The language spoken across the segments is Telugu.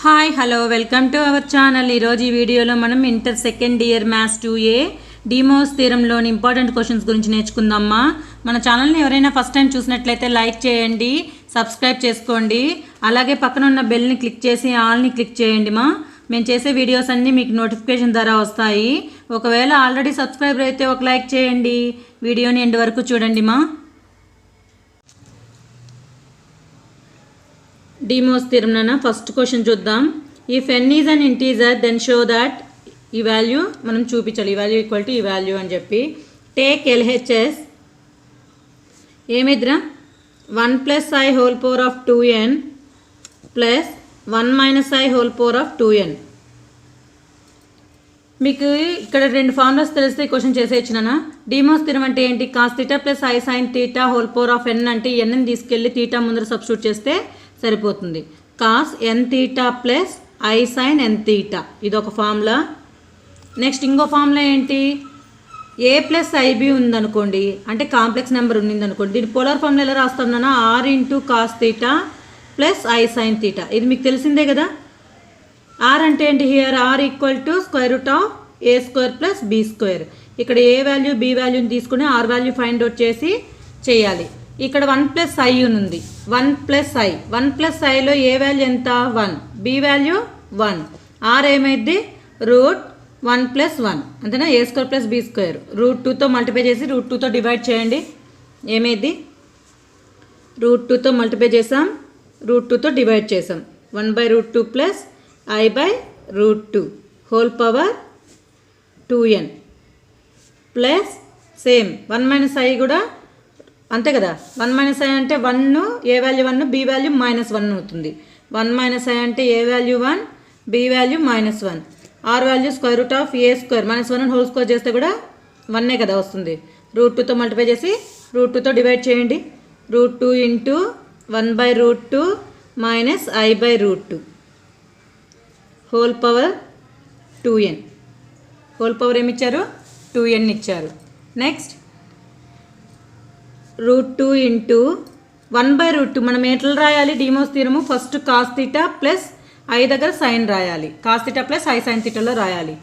Hi hello welcome to our channel ఈరోజు ఈ వీడియోలో మనం inter second year maths two A De Moivre's తీరంలోని ఇంపార్టెంట్ క్వశ్చన్స్ గురించి నేర్చుకుందామా? మన ఛానల్ని ఎవరైనా ఫస్ట్ టైం చూసినట్లయితే లైక్ చేయండి సబ్స్క్రైబ్ చేసుకోండి అలాగే పక్కన ఉన్న బెల్ని క్లిక్ చేసి ఆల్ని క్లిక్ చేయండి మా. మేము చేసే వీడియోస్ అన్నీ మీకు నోటిఫికేషన్ ద్వారా వస్తాయి. ఒకవేళ ఆల్రెడీ సబ్స్క్రైబర్ అయితే ఒక లైక్ చేయండి. వీడియోని ఎండ్ వరకు చూడండి మా. డిమోస్ తిరుమన ఫస్ట్ క్వశ్చన్ చూద్దాం. If n is an integer then show that ఈ వాల్యూ మనం చూపించాలి. ఈ వాల్యూ ఈక్వల్ టు ఈ వాల్యూ అని చెప్పి. Take LHS ఏమిద్రా one plus i whole power of two n plus one minus i whole power of two n మీకు ఇక్కడ రెండు ఫార్ములాస్ తెలిస్తే క్వశ్చన్ చేసేచ్చినా డిమోస్ స్థిరం అంటే ఏంటి? Cos theta plus i sine theta whole power of n అంటే ఎన్ని తీసుకెళ్ళి తీటా ముందర సబ్స్టిట్యూట్ చేస్తే సరిపోతుంది. Cos n theta plus i sine n theta ఇది ఒక ఫార్ములా నెక్స్ట్ ఇంకో ఫార్ములా ఏంటి? ఏ ప్లస్ ఐబి ఉందనుకోండి అంటే కాంప్లెక్స్ నెంబర్ ఉండిందనుకోండి దీని పోలార్ ఫార్ములా ఎలా రాస్తాం r into cos theta plus i sine theta ఇది మీకు తెలిసిందే కదా? ఆర్ అంటే ఏంటి here r equal to square root of a square plus b square ఇక్కడ ఏ వాల్యూ బి వాల్యూని తీసుకుని ఆర్ వాల్యూ ఫైండ్ అవుట్ చేసి చేయాలి. ఇక్కడ వన్ ప్లస్ ఐ ఉంది one plus i. One plus ఐలో a value ఎంత? One. B value one. R ఏమైద్ది? Root one plus one. అంతేనా? A square plus b square. Root టూతో మల్టిప్లై చేసి రూట్ టూతో డివైడ్ చేయండి. ఏమైంది రూట్ టూతో మల్టిప్లై చేసాం. రూట్ టూతో డివైడ్ చేసాం. One by root two plus i by root two. Whole power two n. Plus same. One minus i కూడా అంతే కదా? వన్ మైనస్ ఐ అంటే one a value one b value minus one అవుతుంది. వన్ మైనస్ ఐ అంటే a value one b value minus one r value square root of a square minus one whole square చేస్తే కూడా వన్నే కదా వస్తుంది. రూట్ టూతో మల్టిప్లై చేసి రూట్ టూతో డివైడ్ చేయండి. Root two into one by root two minus i by root two whole power two n whole power ఏమి ఇచ్చారు? టూ ఎన్ ఇచ్చారు. Next root two into one by root two. మనం ఎట్లా రాయాలి? De Moivre's theorem first cos theta plus i దగ్గర సైన్ రాయాలి. Cos theta plus i sine తీటాలో రాయాలి.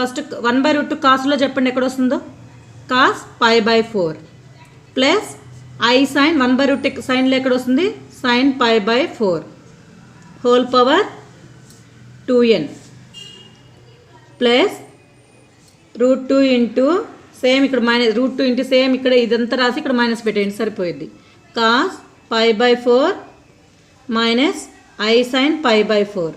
First one by root two కాస్ట్లో చెప్పండి ఎక్కడ వస్తుందో? Cos pi by four plus i sine one by root సైన్లో ఎక్కడ వస్తుంది? Sine pi by four whole power two n plus root two into same ఇక్కడ minus root two into same ఇక్కడ ఇదంతా రాసి ఇక్కడ మైనస్ పెట్టేయండి సరిపోయింది cos pi by four minus i sine pi by four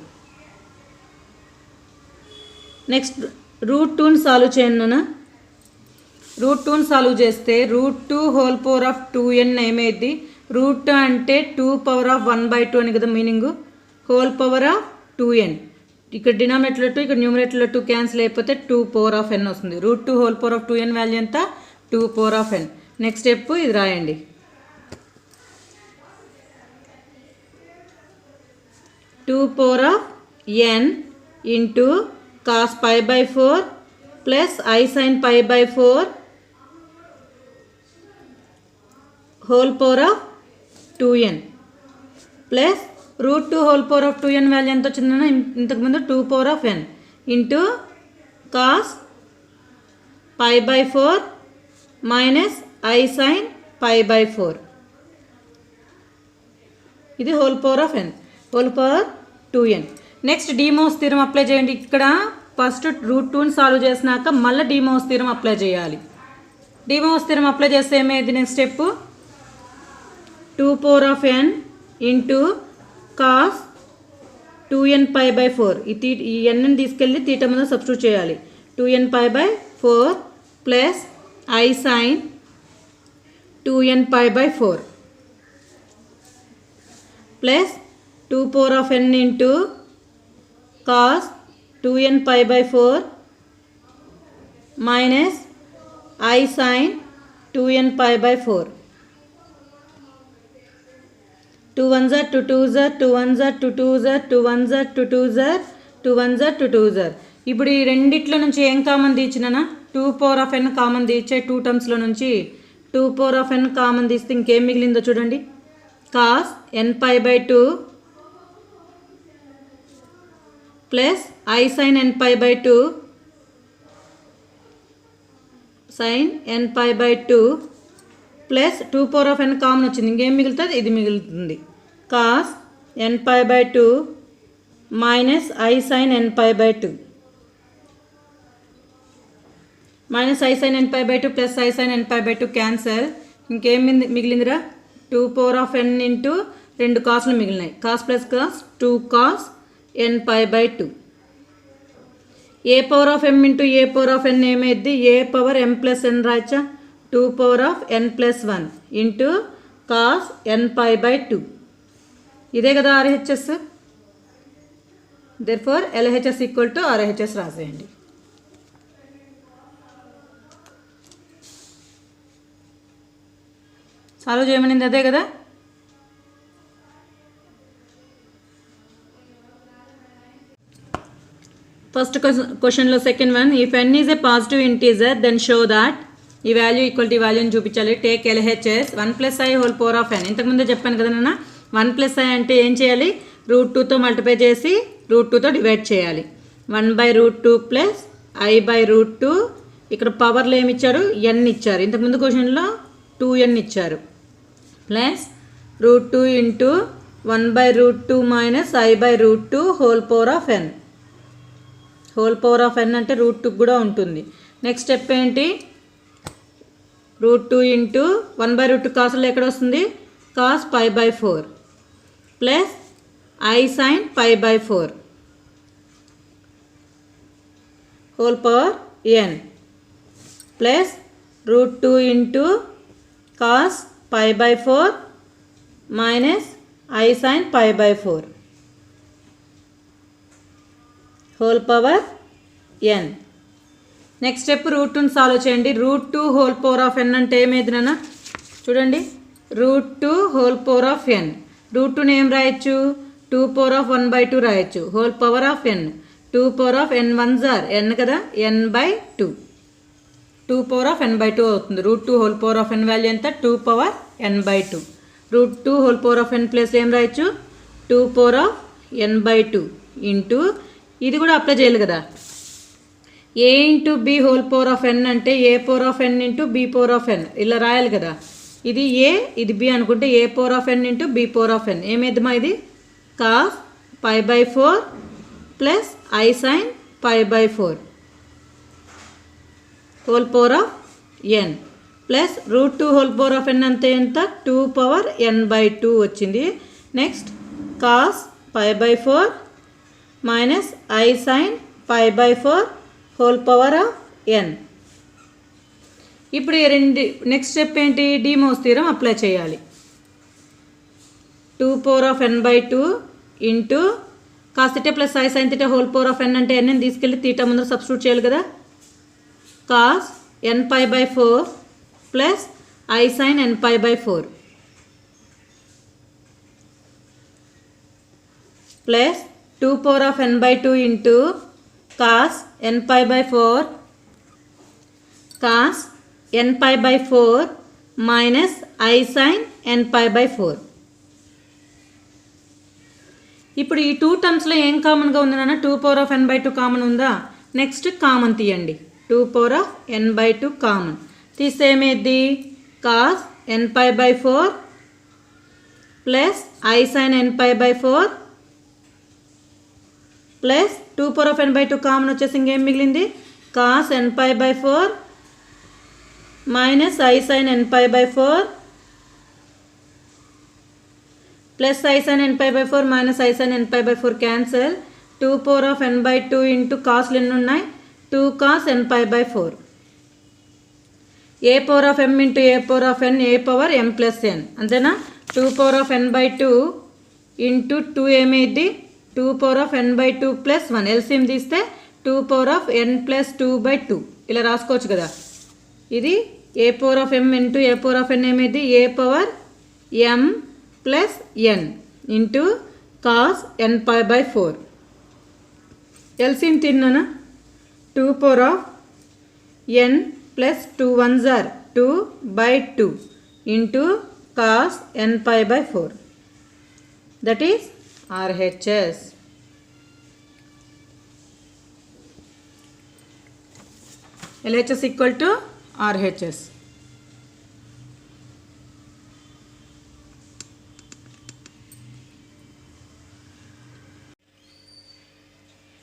next root టూని సాల్వ్ చేయండి నాన్న. రూట్ టూని సాల్వ్ చేస్తే root two whole power of two n ఏమైంది రూట్ టూ అంటే two power of one by two అని కదా meaning whole power of two n ఇక్కడ డినామినేటర్లో టూ ఇక్కడ న్యూమినేటర్లో టూ క్యాన్సిల్ అయిపోతే టూ పవర్ ఆఫ్ ఎన్ వస్తుంది. Root two whole power of two n value ఎంత? Two power of n next step ఇది రాయండి. Two power of n into cos pi by four plus i sine pi by four whole power of two n plus root two whole power of two n value ఎంత వచ్చిందన్న ఇంతకుముందు two power of n into cos pi by four minus i sine pi by four. ఇది whole power of n whole power two n. Next De Moivre's theorem apply చేయండి. ఇక్కడ ఫస్ట్ రూట్ టూని సాల్వ్ చేసినాక మళ్ళీ డీమోస్ స్థిరం అప్లై చేయాలి. డీమోస్ స్థిరం అప్లై చేస్తే ఏమైంది? Next step two power of n into cos two n pi by four ఈ తీ ఈ ఎన్ని తీసుకెళ్ళి తీట ముందు సబ్స్టిట్యూట్ చేయాలి. Two n pi by four plus i sine two n pi by four plus two power of n into cos two n pi by four minus i sine two n pi by four two one జర్ two two జర్ టూ వన్ జర్ టూ టూ జర్ టూ వన్ జర్ టూ టూ జర్ టూ వన్ జర్ టూ టూ జర్ ఇప్పుడు ఈ రెండిట్లో నుంచి ఏం common తీర్చినా two power of n common తీర్చే టూ టర్మ్స్లో నుంచి two power of n common తీస్తే ఇంకేం మిగిలిందో చూడండి. Cos n pi by two plus i sine n pi by two sine n pi by two plus two power of n common వచ్చింది. ఇంకేం మిగులుతుంది? ఇది మిగులుతుంది. Cos n pi by two minus i sine n pi by two minus i sine n pi by two plus i sine n pi by two cancel ఇంకేం మిగిలిందిరా? Two power of n into రెండు కాస్లు మిగిలినాయి. Cos plus cos two cos n pi by two a power of m into a power of n ఏమైద్ది? A power m plus n రాయచ్చా? Two power of n plus one into cos n pi by two ఇదే కదా RHS therefore LHS equal to RHS రాసేయండి. Solve చేయమనింది అదే కదా? ఫస్ట్ క్వశ్చన్లో second one if n is a positive integer then show that ఈ వాల్యూ ఈక్వల్ టు వాల్యూని చూపించాలి. Take LHS one plus i whole power of n ఇంతకుముందే చెప్పాను కదా నాన్న వన్ ప్లస్ ఐ అంటే ఏం చేయాలి? రూట్ టూతో మల్టిప్లై చేసి రూట్ టూతో డివైడ్ చేయాలి. One by root two plus i by root two. ఇక్కడ పవర్లు ఏమి ఇచ్చారు? ఎన్ ఇచ్చారు. ఇంతకుముందు క్వశ్చన్లో టూ ఎన్ ఇచ్చారు. Plus root two into one by root two minus i by root two whole power of n. Whole power of n అంటే రూట్ టూ కూడా ఉంటుంది. నెక్స్ట్ స్టెప్ ఏంటి? Root two into one by root two కాసులు ఎక్కడ వస్తుంది? Cos five by four. Plus i sine five by four whole power n plus root two into cos five by four minus i sine five by four whole power n next step root టూని సాల్వ్ చేయండి. Root two whole power of n అంటే ఏమైంది నాన్న? చూడండి. Root two whole power of n root టూని ఏం రాయొచ్చు two power of one by two రాయొచ్చు whole power of n two power of n one jar n కదా n by two two power of n by two అవుతుంది root two whole power of n value ఎంత two power n by two root two whole power of n place ఏం రాయొచ్చు two power of n by two into ఇది కూడా అప్లై చేయాలి కదా a into b whole power of n అంటే a power of n into b power of n ఇలా రాయాలి కదా ఇది ఏ ఇది బి అనుకుంటే a power of n into b power of n ఏమైందమ్మా ఇది? Cos pi by four plus i sine pi by four whole power of n plus root two whole power of n అంతే ఎంత? Two power n by two వచ్చింది. Next cos pi by four minus i sine pi by four whole power of n ఇప్పుడు ఈ రెండు నెక్స్ట్ స్టెప్ ఏంటి? డిమోస్ తీరం అప్లై చేయాలి. Two power of n by two into కాసిటే plus i sine theta whole power of n అంటే ఎన్ తీసుకెళ్ళి తీటా ముందర సబ్స్టిట్యూట్ చేయాలి కదా. Cos n pi by four plus i sine n pi by four plus two power of n by two into cos n pi by four cos n pi by four minus i sine n pi by four ఇప్పుడు ఈ టూ టర్మ్స్లో ఏం కామన్గా ఉంది నాన్న? Two power of n by two common ఉందా? నెక్స్ట్ కామన్ తీయండి. Two power of n by two common తీస్తే ఏమైద్ది? Cos n pi by four plus i sine n pi by four plus two power of n by two common వచ్చేసి ఇంకేం మిగిలింది? Cos n pi by four minus i sine n pi by four plus i sine n pi by four minus i sine n pi by four cancel two power of n by two into కాస్లు ఎన్ని ఉన్నాయి. Two cos n pi by four a power of m into a power of n a power m plus n అంతేనా? Two power of n by two into two ఏమైంది two power of n by two plus one LCM తీస్తే? Two power of n plus two by two ఇలా రాసుకోవచ్చు కదా. ఇది a power of m into a power of n ఏమిటి? A power m plus n into cos n pi by four. LCM తిన్నాను two power of n plus two one jar two by two into cos n pi by four. That is RHS LHS equal to RHS.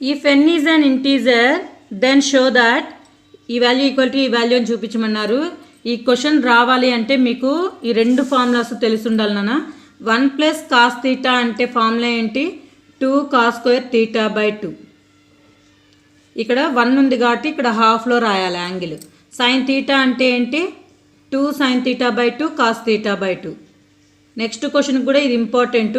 If n is an integer then show that ఈ వాల్యూ ఈక్వల్ టు ఈ వాల్యూ అని చూపించమన్నారు. ఈ క్వశ్చన్ రావాలి అంటే మీకు ఈ రెండు ఫార్ములాస్ తెలిసి ఉండాలి నాన్న. వన్ ప్లస్ కాస్ తీటా అంటే ఫార్ములా ఏంటి? Two cos square theta by two ఇక్కడ వన్ ఉంది కాబట్టి ఇక్కడ హాఫ్లో రాయాలి యాంగిల్ సైన్ తీటా అంటే ఏంటి? Two sine theta by two cos theta by two. Next question కూడా ఇది important.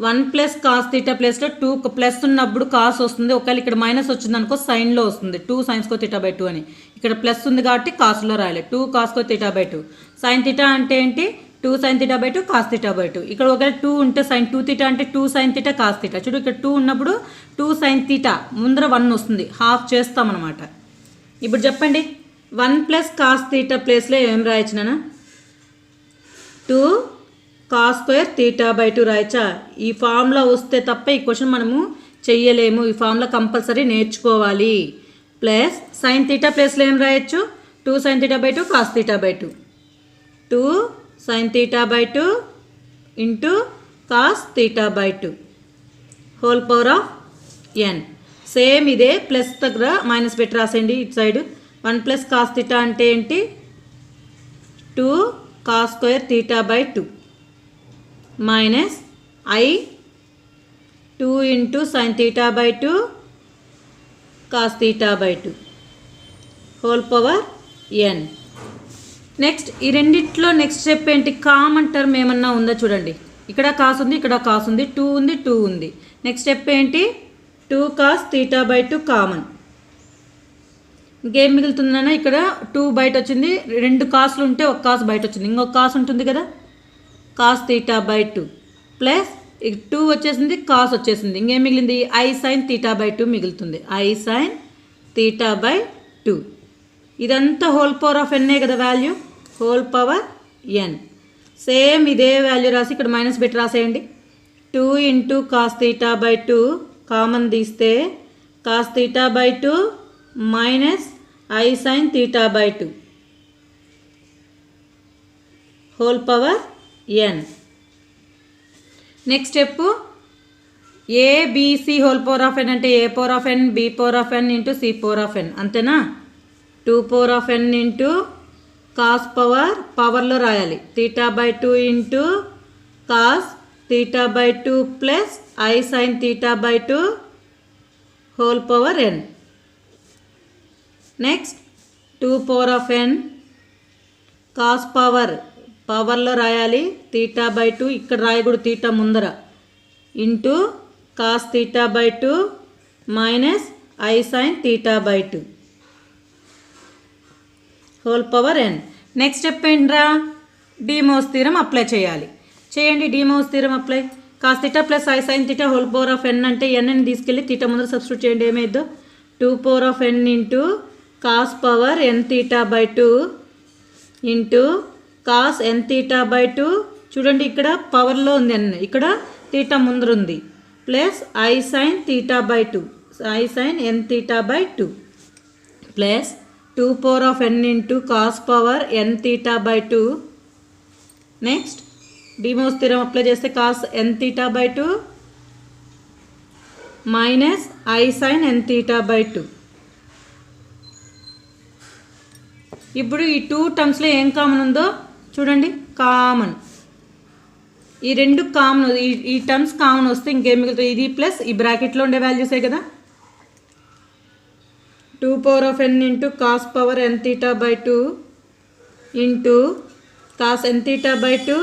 One plus cos theta ప్లస్లో టూ ప్లస్ ఉన్నప్పుడు కాస్ వస్తుంది. ఒకవేళ ఇక్కడ మైనస్ వచ్చింది అనుకో సైన్లో వస్తుంది. టూ సైన్స్కో తీటా బై టూ అని. ఇక్కడ ప్లస్ ఉంది కాబట్టి కాస్లో రాయాలి. Two Costco theta by two. Sine theta అంటే ఏంటి? Two sine theta by two cos theta by two. ఇక్కడ ఒకవేళ టూ ఉంటే సైన్ టూ తీటా అంటే two sine theta cos theta. చూడు ఇక్కడ టూ ఉన్నప్పుడు టూ సైన్ తీటా ముందర వన్ వస్తుంది. హాఫ్ చేస్తామన్నమాట. ఇప్పుడు చెప్పండి. వన్ ప్లస్ కాస్ తీటా ప్లేస్లో ఏం రాయొచ్చు two cos square theta by two రాయచ్చా? ఈ ఫామ్లో వస్తే తప్ప ఈ క్వశ్చన్ మనము చెయ్యలేము. ఈ ఫామ్లో కంపల్సరీ నేర్చుకోవాలి. ప్లస్ సైన్ తీటా ప్లేస్లో ఏం రాయొచ్చు? Two sine theta by two cos theta by two. Two sine theta by two into cos theta by two. Whole power of n. Same ఇదే ప్లస్ దగ్గర మైనస్ పెట్టి రాసేయండి ఇటు side. One plus cos theta అంటే ఏంటి? Two cos square theta by two. Minus i two into sine theta by two cos theta by two. Whole power n. Next ఈ రెండిట్లో నెక్స్ట్ స్టెప్ ఏంటి? కామన్ టర్మ్ ఏమన్నా ఉందా చూడండి. ఇక్కడ కాస్ ఉంది ఇక్కడ కాస్ ఉంది టూ ఉంది టూ ఉంది. నెక్స్ట్ స్టెప్ ఏంటి? Two cos theta by two common. ఇంకేం మిగులుతుందన్నా ఇక్కడ టూ బయట వచ్చింది. రెండు కాసులు ఉంటే ఒక కాసు బయట వచ్చింది. ఇంకొక కాసు ఉంటుంది కదా? Cos theta by two. Plus two వచ్చేసింది కాస్ వచ్చేసింది. ఇంకేం మిగిలింది? I sine theta by two మిగులుతుంది. I sine theta by two. ఇదంతా హోల్ పవర్ ఆఫ్ ఎన్నే కదా value? Whole power n. Same ఇదే వాల్యూ రాసి ఇక్కడ మైనస్ పెట్టి రాసేయండి. Two into cos theta by two common తీస్తే cos theta by two minus i sine theta by two. Whole power n. Next step a b c whole power of n అంటే a power of n b power of n into c power of n. అంతేనా? Two power of n into cos power పవర్లో రాయాలి. Theta by two into cos theta by two plus i sine theta by two whole power n next two power of n cos power పవర్లో రాయాలి. తీటా బై టూ ఇక్కడ రాయకూడదు తీటా ముందర. Into cos theta by two minus i sine theta by two whole power n next step ఏంట్రా? డిమోస్ తీరం అప్లై చేయాలి. చేయండి De Moivre's theorem apply cos theta plus i sine theta whole power of n అంటే ఎన్ని తీసుకెళ్ళి తీటా ముందర సబ్స్టిట్యూట్ చేయండి. ఏమైద్దో? Two power of n into cos power n theta by two into cos n theta by two చూడండి ఇక్కడ పవర్లో ఉంది ఎన్ ఇక్కడ తీటా ముందర ఉంది. Plus i sine theta by two i sine n theta by two plus two power of n into cos power n theta by two next De Moivre's theorem apply చేస్తే cos n theta by two minus i sine n theta by two ఇప్పుడు ఈ టూ టర్మ్స్లో ఏం కామన్ ఉందో చూడండి. కామన్ ఈ రెండు కామన్ ఈ ఈ టర్మ్స్ కామన్ వస్తే ఇంకేం మిగులుతుంది ఇది ప్లస్ ఈ బ్రాకెట్లో ఉండే వాల్యూసే కదా? Two power of n into cos power n theta by two into cos n theta by two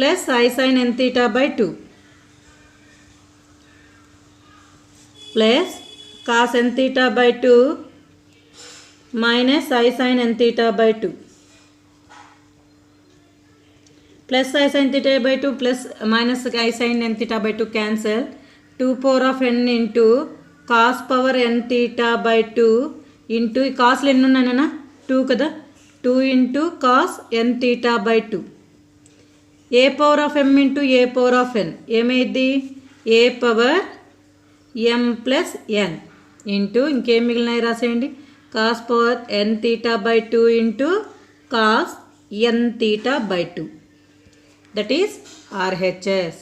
plus i sine n theta by two plus cos n theta by two minus i sine n theta by two plus i sine theta by two plus minus i sine n theta by two cancel two power of n into cos power n theta by two into ఈ కాస్లు ఎన్ని ఉన్నాయన్నా టూ కదా? Two into cos n theta by two a power of m into a power of n? ఏమైంది a power m plus n into ఇంకేం మిగిలినాయి రాసేయండి? Cos power n theta by two into cos n theta by two. That is RHS.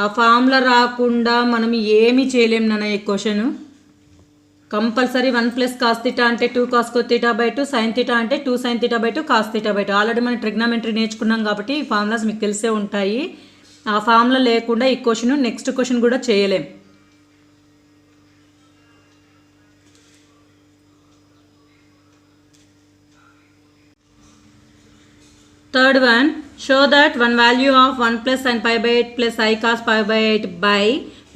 ఆ ఫామ్లో రాకుండా మనం ఏమీ చేయలేము నాన్న ఈ question. Compulsory one plus cos అంటే two Costco theta by two sine theta అంటే two sine theta by two cos theta by two. Already మనం ట్రిగ్నామెంటరీ నేర్చుకున్నాం కాబట్టి ఈ ఫార్ములాస్ మీకు తెలిసే ఉంటాయి. ఆ ఫార్ములా లేకుండా ఈ క్వశ్చన్ నెక్స్ట్ క్వశ్చన్ కూడా చేయలేం. Third one show that one value of one plus and five by eight plus i cos five by eight by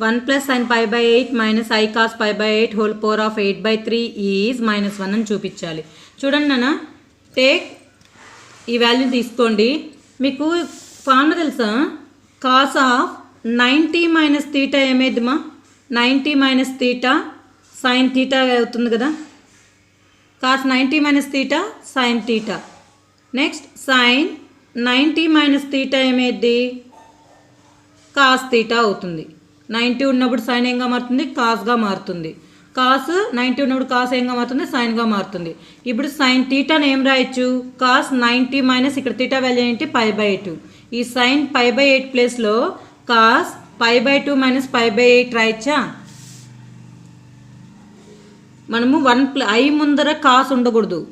1 plus sin pi by 8 minus i cos pi by 8 whole power of 8 by 3 is minus 1 అని చూపించాలి. చూడండి నాన్న టేక్ ఈ వాల్యూ తీసుకోండి. మీకు ఫార్ములా తెలుసా? Cos of ninety minus theta ఏమైందిమా ninety minus theta sine theta అవుతుంది కదా? Cos ninety minus theta sine theta. Next sine ninety minus theta ఏమైద్ది cos theta అవుతుంది. నైంటీ ఉన్నప్పుడు సైన్ ఏంగా మారుతుంది కాస్గా మారుతుంది. కాస్ నైంటీ ఉన్నప్పుడు కాస్ ఏంగా మారుతుంది సైన్గా మారుతుంది. ఇప్పుడు సైన్ తీటాని ఏం రాయొచ్చు? కాస్ నైంటీ మైనస్ ఇక్కడ టీటా వాల్యూ ఏంటి? పై బై టూ ఈ సైన్ పై బై ఎయిట్ ప్లేస్లో cos pi by two minus pi by eight రాయొచ్చా? మనము వన్ ఐ ముందర కాస్ ఉండకూడదు.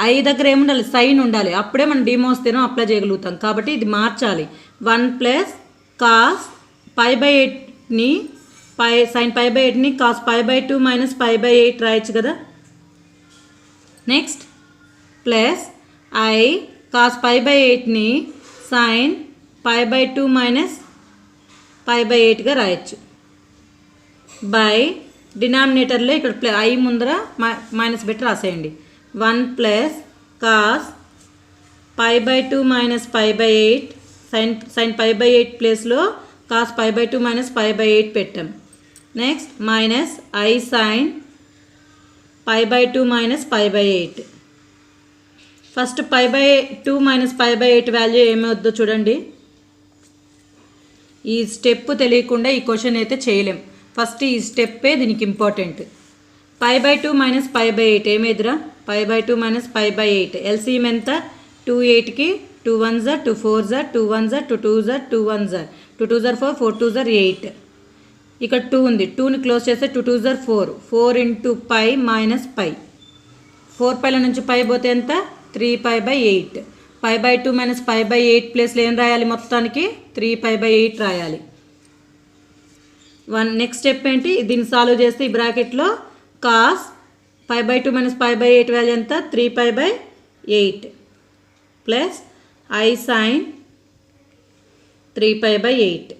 ఐ దగ్గర ఏముండాలి సైన్ ఉండాలి. అప్పుడే మనం డిమోస్ తినం అప్లై చేయగలుగుతాం. కాబట్టి ఇది మార్చాలి. One plus cos pi by ఎయిట్ని pi sine pi by ఎయిట్ని cos pi by two minus pi by eight రాయొచ్చు కదా next plus i cos pi by ఎయిట్ని sine pi by two minus pi by ఎయిట్గా రాయొచ్చు బై డినామినేటర్లో ఇక్కడ ప్లే ఐ ముందర మైనస్ పెట్టి రాసేయండి one plus cos pi by two minus pi by eight sine sine pi by eight ప్లేస్లో cos five by two minus five by eight పెట్టాం. Next minus i sine five by two minus five by eight first five by two minus five by eight value ఏమవుద్దో చూడండి. ఈ స్టెప్ తెలియకుండా ఈ క్వశ్చన్ అయితే చేయలేం. ఫస్ట్ ఈ స్టెప్పే దీనికి important five by two minus five by eight ఏమేదిరా? Five by two minus five by eight LCM ఎంత? టూ ఎయిట్కి టూ వన్ జర్ టూ ఫోర్ జర్ టూ వన్ జర్ టూ టూ జర్ టూ వన్ జర్ టూ టూ జర్ ఫోర్ ఫోర్ టూ జర్ ఎయిట్ ఇక్కడ టూ ఉంది. టూని క్లోజ్ చేస్తే two two జర్ four four into pi minus pi four Paila నుంచి పై పోతే ఎంత? Three pi by eight pi by two minus pi by eight ప్లేస్లో ఏం రాయాలి మొత్తానికి? త్రీ పై బై ఎయిట్ రాయాలి. వన్ నెక్స్ట్ స్టెప్ ఏంటి? దీన్ని సాల్వ్ చేస్తే ఈ బ్రాకెట్లో cos pi by two minus pi by eight value ఎంత? Three pi by eight plus i sine three pi by eight.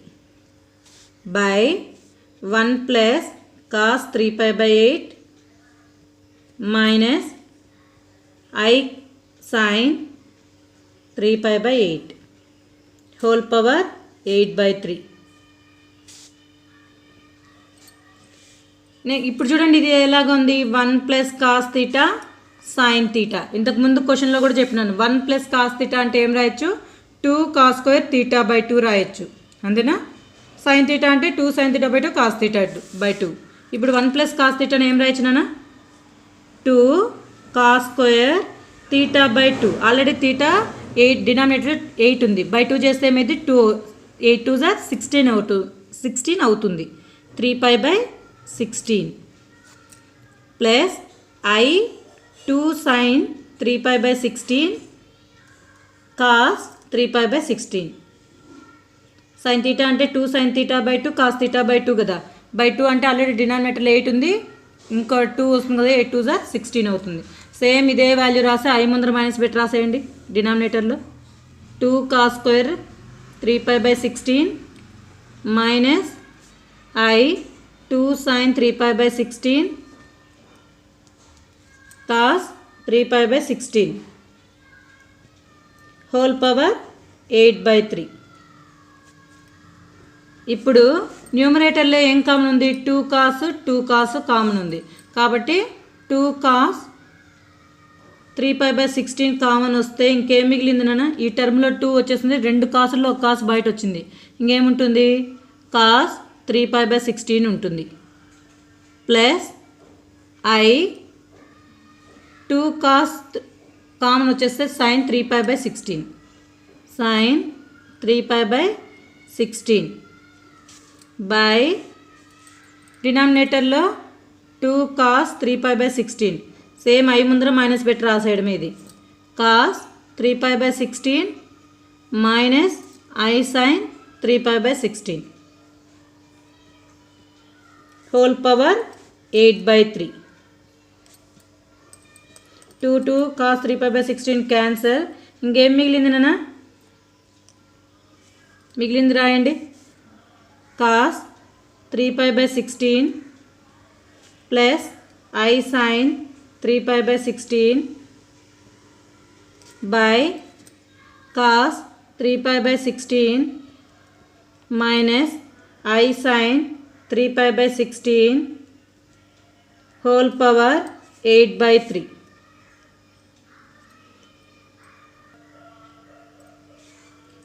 By one plus cos three pi by eight minus i sine three pi by eight. Whole power eight by three. నే- ఇప్పుడు చూడండి ఇది ఎలాగుంది? One plus cos theta sine theta. ఇంతకు ముందు క్వశ్చన్లో కూడా చెప్పినాను. వన్ ప్లస్ కాస్ తీటా అంటే ఏం రాయొచ్చు? Two cos square theta by two రాయొచ్చు. అంతేనా? సైన్ తీటా అంటే two sine theta by two cos theta by two. ఇప్పుడు వన్ ప్లస్ కాస్ తీటాని ఏం రాయొచ్చునా two cos square theta by two. Already theta eight denominator eight ఉంది. బై టూ చేస్తే ఏమైంది? టూ ఎయిట్ టూ జార్ సిక్స్టీన్ అవుతు సిక్స్టీన్ అవుతుంది. Three pi by sixteen. Plus i two sine three pi by sixteen cos three pi by sixteen. Sine theta అంటే two sine theta by two cos theta by two కదా. బై టూ అంటే ఆల్రెడీ డినామినేటర్లో ఎయిట్ ఉంది. ఇంకో టూ వస్తుంది కదా ఎయిట్ టూ జా సిక్స్టీన్ అవుతుంది. సేమ్ ఇదే వాల్యూ రాసి ఐ ముందర మైనస్ పెట్టి రాసేయండి డినామినేటర్లో. Two cos square three pi by sixteen minus i two sine three pi by sixteen cos three pi by sixteen. Whole power eight by three. ఇప్పుడు న్యూమరేటర్లో ఏం కామన్ ఉంది? Two cos two cos common ఉంది. కాబట్టి two cos three pi by sixteen common వస్తే ఇంకేం మిగిలింది నాన్న? ఈ టర్మ్లో టూ వచ్చేసింది రెండు కాసుల్లో ఒక కాసు బయట వచ్చింది. ఇంకేముంటుంది? Cos three pi by sixteen ఉంటుంది. Plus i two cos common వచ్చేస్తే sine three pi by sixteen. Sine three pi by sixteen. By డినామినేటర్లో two cos three pi by sixteen. Same i ముందర మైనస్ పెట్టి రాసేయడం ఇది. Cos three pi by sixteen minus i sine three pi by sixteen. Whole power eight by three. Two two cos three five by sixteen cancel ఇంకేం మిగిలింది నాన్న మిగిలింది రాయండి cos three five by sixteen plus i sine three five by sixteen by cos three five by sixteen minus i sine three five by sixteen whole power eight by three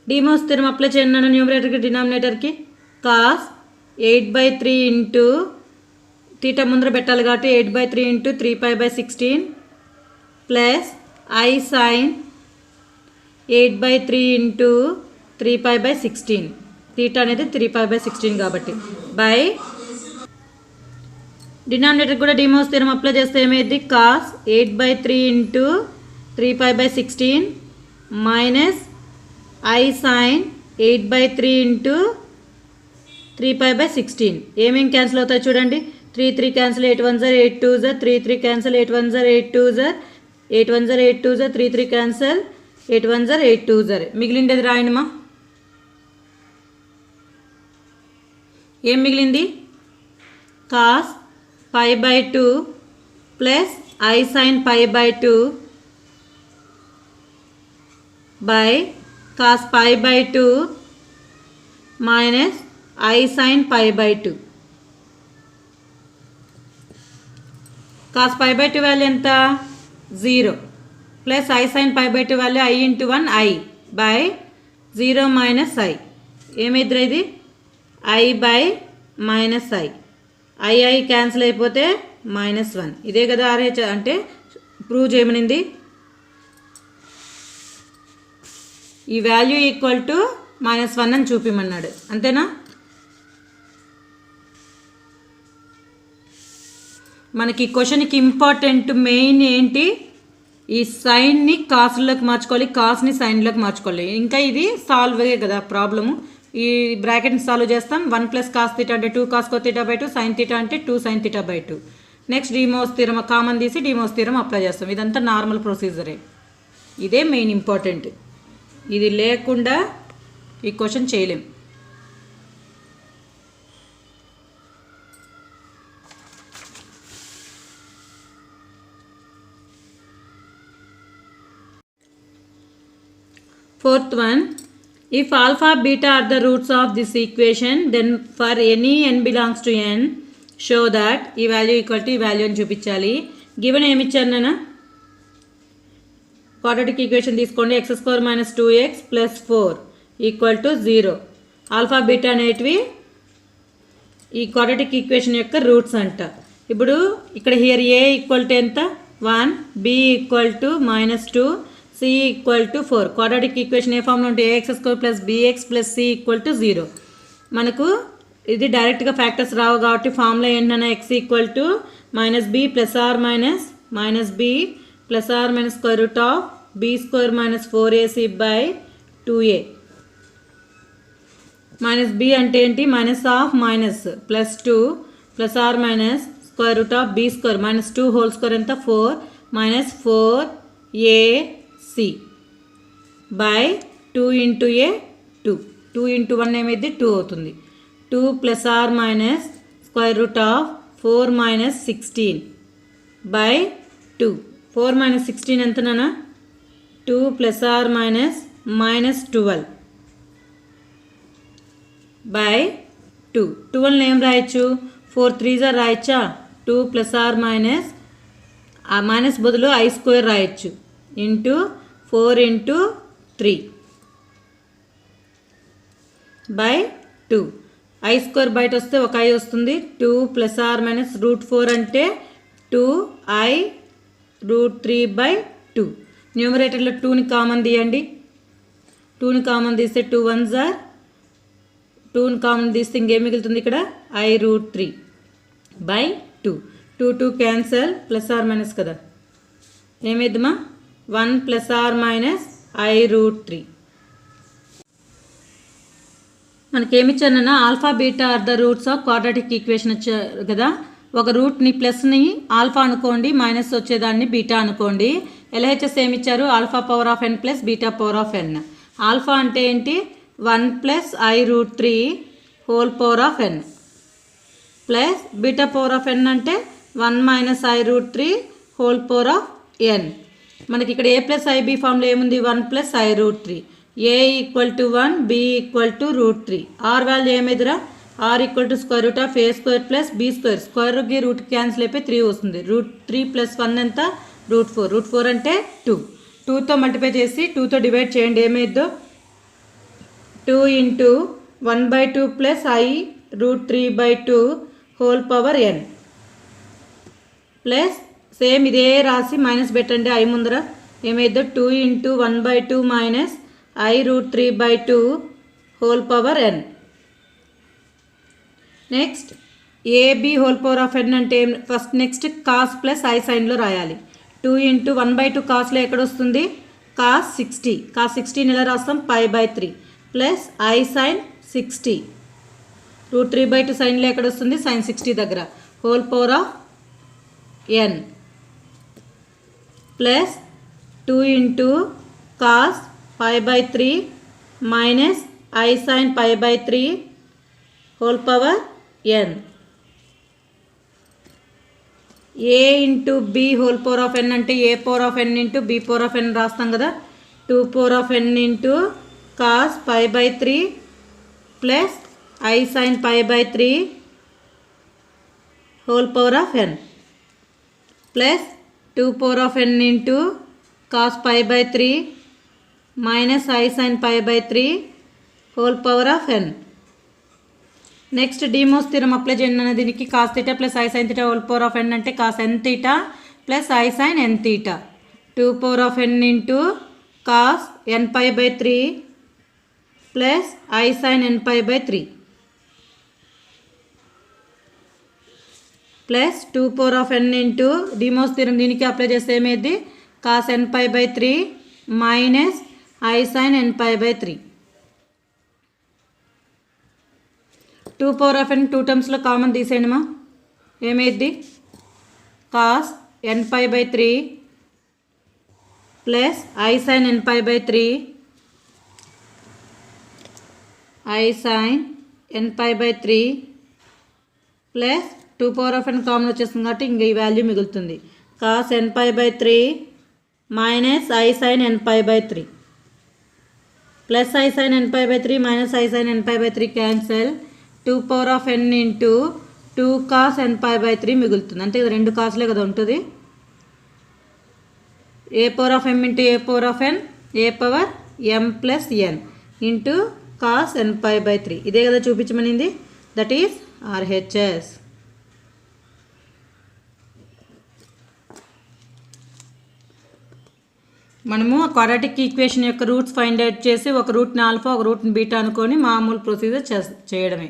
De Moivre's theorem apply చేయండి నన్ను న్యూమరేటర్కి డినామినేటర్కి? Cos eight by three into theta ముందర పెట్టాలి కాబట్టి eight by three into three five by sixteen plus i sine eight by three into three five by sixteen. Theta అనేది త్రీ ఫైవ్ బై సిక్స్టీన్ కాబట్టి. బై డినామినేటర్ కూడా డిమోస్ స్థిరం అప్లై చేస్తే ఏమైంది cos eight by three into three five by sixteen minus i sine eight by three into three five by sixteen ఏమేం క్యాన్సిల్ అవుతాయి చూడండి? Three three cancel eight one జర్ eight two జర్ three three cancel eight one జర్ eight two జర్ ఎయిట్ వన్ జర్ eight two జర్ three three cancel eight one జర్ eight two జర్ మిగిలిండేది రాయండిమా ఏం మిగిలింది? Cos five by two plus i sine five by two by cos pi by two minus i sine pi by two cos pi by two value ఎంత? Zero plus i sine pi by two value i into one i by zero minus i ఏమైద్దిరా ఇది? I by minus i i i cancel అయిపోతే మైనస్ వన్ ఇదే కదా ఆర్హెచ్ అంటే ప్రూవ్ చేయమనింది? ఈ value equal to minus one అని చూపిమన్నాడు. అంతేనా? మనకి క్వశ్చన్కి ఇంపార్టెంట్ మెయిన్ ఏంటి? ఈ సైన్ని కాస్ట్లోకి మార్చుకోవాలి కాస్ని సైన్లోకి మార్చుకోవాలి. ఇంకా ఇది సాల్వ్ కదా ప్రాబ్లము ఈ బ్రాకెట్ని సాల్వ్ చేస్తాం. వన్ ప్లస్ కాస్ తీటా అంటే two cos co theta by two sine theta అంటే two sine theta by two next De Moivre's స్థిరం కామన్ తీసి డిమోస్ స్థిరం అప్లై చేస్తాం. ఇదంతా నార్మల్ ప్రొసీజరే ఇదే మెయిన్ ఇంపార్టెంట్ ఇది లేకుండా ఈ క్వశ్చన్ చేయలేం. Fourth one if alpha beta are the roots of this equation then for any n belongs to n show that ఈ వాల్యూ ఈక్వల్ టు ఈ వాల్యూ అని చూపించాలి. గివెన్ ఏమిచ్చాను నేను క్వాడ్రటిక్ ఈక్వేషన్ తీసుకోండి. X square minus two x plus four equal to zero alpha beta అనేటివి ఈ క్వాడ్రటిక్ ఈక్వేషన్ యొక్క రూట్స్ అంట. ఇప్పుడు ఇక్కడ హియర్ ఏ ఈక్వల్ టు ఎంత? One b equal to minus two c equal to four quadratic equation ఏ ఫామ్లో ఉంటే? A x square plus b x plus c equal to zero మనకు ఇది డైరెక్ట్గా ఫ్యాక్టర్స్ రావు కాబట్టి ఫామ్లో ఏంటన్నా? X equal to minus b plus or minus minus b plus or minus square root of b square minus four a c by two a minus b అంటే ఏంటి? Minus of minus plus two plus or minus square root of b square minus two whole square ఎంత? Four minus four a c by two into a two two into one ఏమైంది? టూ అవుతుంది. Two plus or minus square root of four minus sixteen by two four minus sixteen ఎంతనా two plus or minus minus twelve by two. Twelve ఏం రాయొచ్చు? ఫోర్ త్రీ జార్ రాయొచ్చా? టూ ప్లస్ ఆర్ మైనస్ ఆ మైనస్ బదులు ఐ స్క్వేర్ రాయొచ్చు. Into four into three by two. I square బయట వస్తే ఒక ఐ వస్తుంది. Two plus or minus root four అంటే two i root three by two. న్యూమరేటర్లో టూని కామన్ తీయండి. టూని కామన్ తీస్తే టూ వన్ జార్ టూని కామన్ తీస్తే ఇంకేం మిగులుతుంది ఇక్కడ? I root three by two. Two two cancel plus or minus కదా. ఏమిద్దామా one plus or minus i root three. మనకేమిచ్చానన్నా alpha beta are the roots of quadratic equation వచ్చారు కదా? ఒక రూట్ని ప్లస్ని ఆల్ఫా అనుకోండి మైనస్ వచ్చేదాన్ని బీటా అనుకోండి. LHS ఏమిచ్చారు? Alpha power of n plus beta power of n. Alpha అంటే ఏంటి? One plus i root three whole power of n. Plus beta power of n అంటే one minus i root three whole power of n. మనకి ఇక్కడ ఏ ప్లస్ ఐబీ ఫామ్లో ఏముంది? One plus i root three. A equal to one b equal to root three. R value ఏమైందిరా r equal to square root of a square plus b square. స్క్వేర్కి root cancel అయిపోయి త్రీ వస్తుంది. రూట్ త్రీ ప్లస్ వన్ ఎంత? Root four. రూట్ ఫోర్ అంటే టూ. టూతో మల్టిప్లై చేసి టూతో డివైడ్ చేయండి. ఏమైద్దో? Two into one by two plus i root three by two whole power n. Plus same ఇదే రాసి మైనస్ పెట్టండి ఐ ముందర. ఏమైద్దో? Two into one by two minus i root three by two whole power n. Next a b whole power of n అంటే first next cos plus i సైన్లో రాయాలి. Two into one by two కాస్లో ఎక్కడ వస్తుంది కాస్ సిక్స్టీ. కాస్ సిక్స్టీని ఎలా రాస్తాం? Pi by three. Plus i sine sixty. Root three by two సైన్లో ఎక్కడ వస్తుంది సైన్ సిక్స్టీ దగ్గర. Whole power of n. Plus two into cos five by three minus i sine five by three whole power n. A into b whole power of n అంటే a power of n into b power of n రాస్తాం కదా. Two power of n into cos pi by three plus i sine pi by three whole power of n plus two power of n into cos pi by three minus i sine pi by three whole power of n next De Moivre's స్థిరం అప్లై చేయండి దీనికి cos theta plus i sine theta whole power of n అంటే cos n theta plus i sine n theta two power of n into cos n pi by three plus i sine n pi by three plus two power of n into De Moivre's స్థిరం దీనికి అప్లై చేస్తే ఏమైంది cos n pi by three minus i sine n pi by three two power of n two టర్మ్స్లో common తీసేయండిమా ఏమైద్ది? Cos n pi by three plus i sine n pi by three. I sine n pi by three plus two power of n common వచ్చేస్తుంది కాబట్టి ఇంక ఈ వాల్యూ మిగులుతుంది. Cos n pi by three minus i sine n pi by three. Plus i sine n pi by three minus i sine n pi by three cancel. Two power of n into two cos n pi by three మిగులుతుంది. అంటే ఇది రెండు కాసులే కదా ఉంటుంది. A power of m into a power of n a power m plus n into cos n pi by three. ఇదే కదా చూపించమనింది? దట్ ఈస్ ఆర్హెచ్ఎస్ మనము క్వాడ్రాటిక్ ఈక్వేషన్ యొక్క రూట్స్ ఫైండ్ అవుట్ చేసి ఒక రూట్ని ఆల్ఫా ఒక రూట్ని బీటా అనుకొని మామూలు ప్రొసీజర్ చేయడమే.